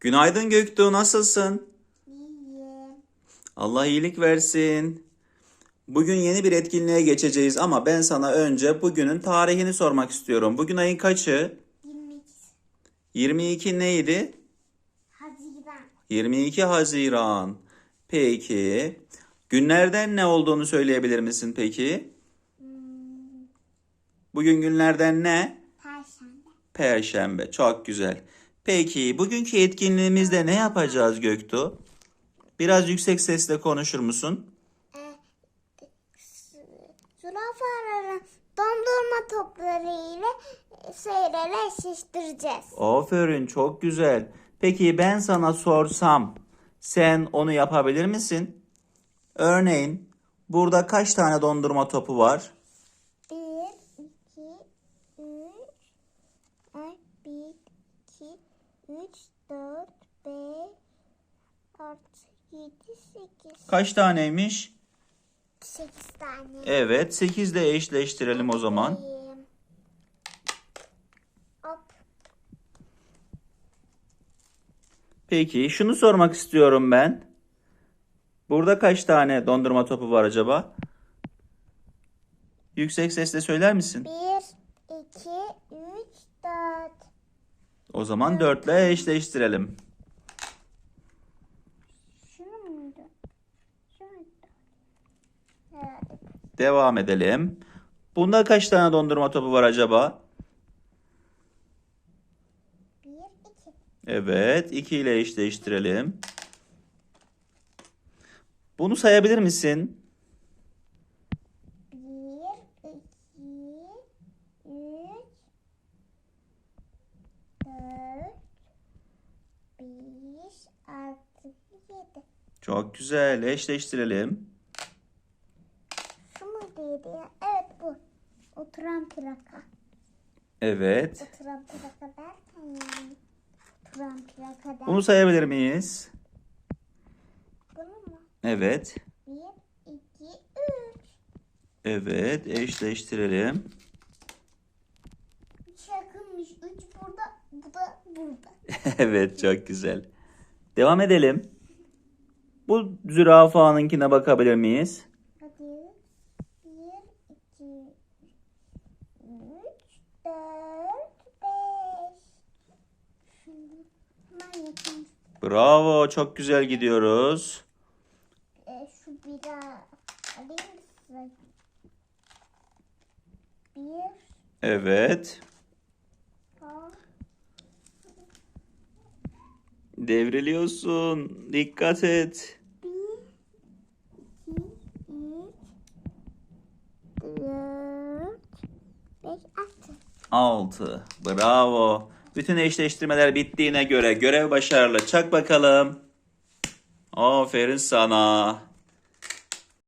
Günaydın Göktuğ, nasılsın? İyiyim. Allah iyilik versin. Bugün yeni bir etkinliğe geçeceğiz ama ben sana önce bugünün tarihini sormak istiyorum. Bugün ayın kaçı? 22 22 neydi? Haziran. 22 Haziran. Peki. Günlerden ne olduğunu söyleyebilir misin peki? Bugün günlerden ne? Perşembe. Perşembe. Çok güzel. Peki bugünkü etkinliğimizde ne yapacağız Göktuğ? Biraz yüksek sesle konuşur musun? Zürafaların dondurma topları ile şeyleri eşleştireceğiz. Aferin çok güzel. Peki ben sana sorsam sen onu yapabilir misin? Örneğin burada kaç tane dondurma topu var? 1, 2, 3, ay 1, 2, 3, 4, 5, 6, 7, 8. Kaç taneymiş? 8 tane. Evet 8 de eşleştirelim o zaman. Peki şunu sormak istiyorum ben. Burada kaç tane dondurma topu var acaba? Yüksek sesle söyler misin? 1, 2, 3, 4. O zaman 4 ile eşleştirelim. Devam edelim. Bunda kaç tane dondurma topu var acaba? 1, 2. Evet, 2 ile eşleştirelim. Bunu sayabilir misin? 1, 2, 3, 4, 5, 6, 7. Çok güzel, eşleştirelim. Şu muydu ya? Evet bu. Oturan plaka. Evet. Oturan plaka derken yani. Oturan plaka derken. Bunu sayabilir miyiz? Bunu mu? Evet. 1, 2, 3. Evet, eşleştirelim. 3 yakınmış. 3 burada. Bu da burada. Evet, çok güzel. Devam edelim. Bu zürafanınkine bakabilir miyiz? Hadi. 1, 2, 3, 4, 5. Şimdi hemen yakın. Bravo, çok güzel gidiyoruz. E, şu bira alayım mı size? 1, Evet. Devriliyorsun. Dikkat et. 1, 2, 3, 4, 5, 6. 6. Bravo. Bütün eşleştirmeler bittiğine göre görev başarılı. Çak bakalım. Aferin sana.